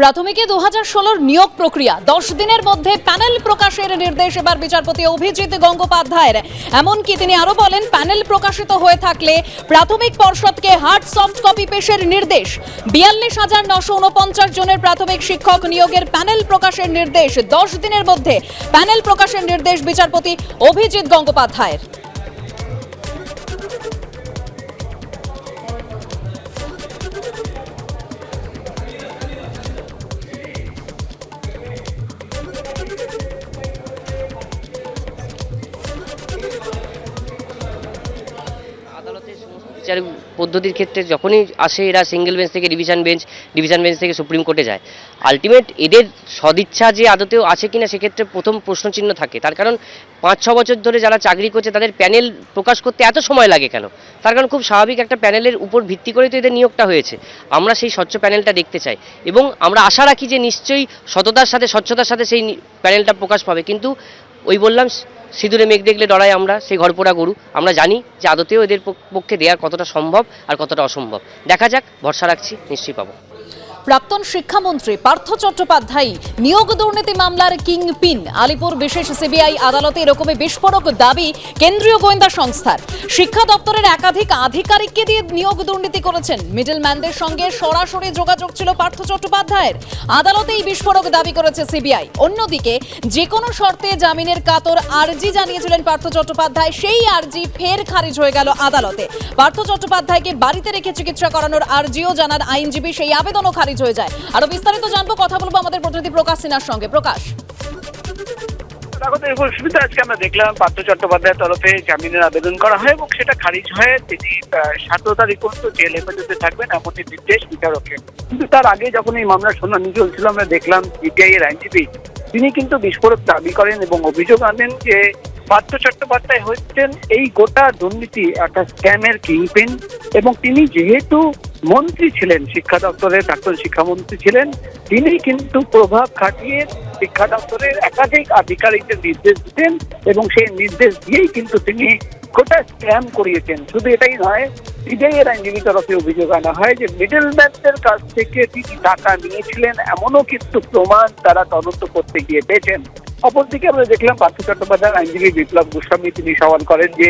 প্রাথমিকে দু হাজার ষোলোর নিয়োগ প্রক্রিয়া। দশ দিনের মধ্যে প্যানেল প্রকাশের নির্দেশ এবার বিচারপতি অভিজিৎ গঙ্গোপাধ্যায়ের। এমনকি তিনি আরও বলেন, প্যানেল প্রকাশিত হয়ে থাকলে প্রাথমিক পর্ষদকে হার্ড সফট কপি পেশের নির্দেশ। বিয়াল্লিশ হাজার নশো উনপঞ্চাশ জনের প্রাথমিক শিক্ষক নিয়োগের প্যানেল প্রকাশের নির্দেশ। দশ দিনের মধ্যে প্যানেল প্রকাশের নির্দেশ বিচারপতি অভিজিৎ গঙ্গোপাধ্যায়ের। বিচার পদ্ধতির ক্ষেত্রে যখনই আসে এরা সিঙ্গেল বেঞ্চ থেকে ডিভিশন বেঞ্চ ডিভিশন বেঞ্চ থেকে সুপ্রিম কোর্টে যায়। আলটিমেট এদের সদিচ্ছা যে আদতেও আছে কিনা সেক্ষেত্রে প্রথম প্রশ্নচিহ্ন থাকে। তার কারণ পাঁচ, ছ বছর ধরে যারা চাকরি করছে, তাদের প্যানেল প্রকাশ করতে এত সময় লাগে কেন? তার কারণ খুব স্বাভাবিক একটা প্যানেলের উপর ভিত্তি করেই তো এদের নিয়োগটা হয়েছে। আমরা সেই স্বচ্ছ প্যানেলটা দেখতে চাই এবং আমরা আশা রাখি যে নিশ্চয়ই সততার সাথে, স্বচ্ছতার সাথে সেই প্যানেলটা প্রকাশ পাবে। কিন্তু ওই বললাম, সিঁদুরে মেঘ দেখলে ডরাই আমরা সেই ঘরপোড়া গরু। আমরা জানি যে আদতেও এদের পক- পক্ষে দেওয়ার কতটা সম্ভব আর কতটা অসম্ভব। দেখা যাক, ভরসা রাখছি, নিশ্চয়ই পাবো। প্রাক্তন শিক্ষামন্ত্রী পার্থ চট্টোপাধ্যায় নিয়োগ দুর্নীতি মামলার কিং পিন আলিপুর বিশেষ সিবিআই আদালতে এরকমই বিস্ফোরক দাবি কেন্দ্রীয় গোয়েন্দা সংস্থার। শিক্ষা দপ্তরের একাধিক আধিকারিককে দিয়ে নিয়োগ দুর্নীতি করেছেন। মিডলম্যানদের সঙ্গে সরাসরি যোগাযোগ ছিল পার্থ চট্টোপাধ্যায়ের। আদালতে এই বিস্ফোরক দাবি করেছে সিবিআই। অন্যদিকে যে কোনো শর্তে জামিনের কাতর আর্জি জানিয়েছিলেন পার্থ চট্টোপাধ্যায়। সেই আর্জি ফের খারিজ হয়ে গেল আদালতে। পার্থ চট্টোপাধ্যায়কে বাড়িতে রেখে চিকিৎসা করানোর আর্জিও জানান আইনজীবী। সেই আবেদনও খারিজ হয়ে যায়। আরও বিস্তারিত জানব, কথা বলব আমাদের প্রতিনিধি প্রকাশ সিনহার সঙ্গে। প্রকাশ। স্বাগত সুবিধা আজকে আমরা দেখলাম পার্থ চট্টোপাধ্যায়ের তরফে জামিনের আবেদন করা হয় এবং সেটা খারিজ হয়ে তিনি সতেরো তারিখ পর্যন্ত জেল হেফাজতে থাকবেন এমনই নির্দেশ বিচারকের। কিন্তু তার আগে যখন এই মামলার শুনানি চলছিল, আমরা দেখলাম সিবিআই এর আইনজীবী, তিনি কিন্তু বিস্ফোরক দাবি করেন এবং অভিযোগ আনেন যে পার্থ চট্টোপাধ্যায় হচ্ছেন এই গোটা দুর্নীতি একটা স্ক্যামের কিংপিন এবং তিনি যেহেতু মন্ত্রী ছিলেন, শিক্ষা দপ্তরের প্রাক্তন শিক্ষামন্ত্রী ছিলেন, তিনি কিন্তু প্রভাব খাটিয়ে শিক্ষা দপ্তরের একাধিক আধিকারিকদের নির্দেশ দিতেন এবং সেই নির্দেশ দিয়েই কিন্তু তিনি গোটা স্ক্যাম করিয়েছেন। শুধু এটাই নয় সিবিআই এর আইনজীবী তরফে অভিযোগ আনা হয় যে মিডল ম্যানদের কাছ থেকে তিনি টাকা নিয়েছিলেন, এমনও কিন্তু প্রমাণ তারা তদন্ত করতে গিয়ে পেয়েছেন। অপরদিকে আমরা দেখলাম পার্থ চট্টোপাধ্যায়ের আইনজীবী বিপ্লব গোস্বামী তিনি সওয়াল করেন যে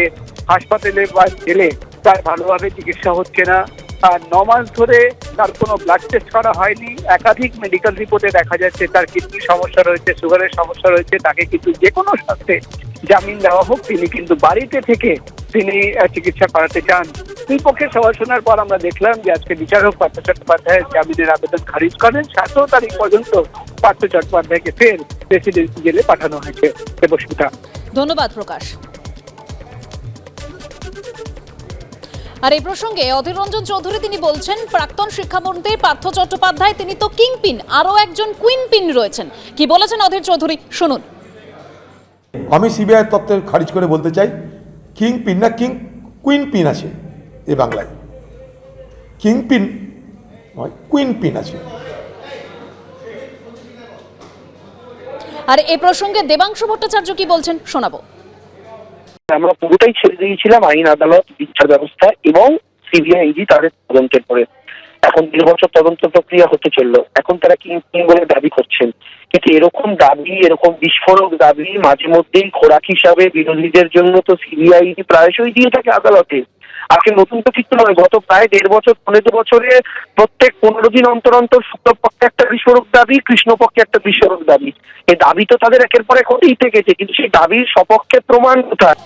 হাসপাতালে বা জেলে তার ভালোভাবে চিকিৎসা হচ্ছে না ন মাস ধরে তার কোনো ব্লাড টেস্ট করা হয়নি। একাধিক মেডিকেল রিপোর্টে দেখা যাচ্ছে তার কিডনির সমস্যা রয়েছে সুগারের সমস্যা রয়েছে, তাকে কিন্তু যে কোনো স্বাস্থ্যে জামিন দেওয়া হোক, তিনি কিন্তু বাড়িতে থেকে তিনি চিকিৎসা করাতে চান। দুই পক্ষে সওয়াল শোনার পর আমরা দেখলাম যে আজকে বিচারক পার্থ চট্টোপাধ্যায়ের জামিনের আবেদন খারিজ করেন। সতেরো তারিখ পর্যন্ত পার্থ চট্টোপাধ্যায়কে ফের প্রেসিডেন্সি জেলে পাঠানো হয়েছে। দেবস্মিতা। ধন্যবাদ প্রকাশ। আর এই প্রসঙ্গে অধীর রঞ্জন চৌধুরী তিনি বলছেন প্রাক্তন শিক্ষামন্ত্রী পার্থ চট্টোপাধ্যায় তিনি তো কিং পিন আরও একজন কুইন পিন রয়েছেন। কি বলেছেন অধীর চৌধুরী? শুনুন। আমি সিবিআই তত্ত্বের খারিজ করে বলতে চাই কিং পিন না কিং কুইন পিন আছে এ বাংলায়। কিং পিন নয় কুইন পিন আছে। আর এ প্রসঙ্গে দেবাংশু ভট্টাচার্য কি বলছেন শোনাবো। আমরা পুরোটাই ছেড়ে দিয়েছিলাম আইন আদালত, বিচার ব্যবস্থা এবং সিবিআইডি তাদের তদন্তের পরে। এখন দেড় বছর তদন্ত প্রক্রিয়া হতে চলল। এখন তারা কি কি বলে দাবি করছেন? কিন্তু এরকম দাবি, এরকম বিস্ফোরক দাবি, মাঝে মধ্যেই খোরাক হিসাবে বিরোধীদের জন্য তো সিবিআইডি প্রায়শই দিয়ে থাকে আদালতে। আজকে নতুন তো কিছু নয়, গত প্রায় দেড় বছর, পনেরো বছরে প্রত্যেক পনেরো দিন অন্তর অন্তর শুক্লপক্ষে একটা বিস্ফোরক দাবি, কৃষ্ণপক্ষে একটা বিস্ফোরক দাবি। এই দাবি তো তাদের একের পর এক হতেই থেকেছে, কিন্তু সেই দাবির সপক্ষে প্রমাণ কোথায়?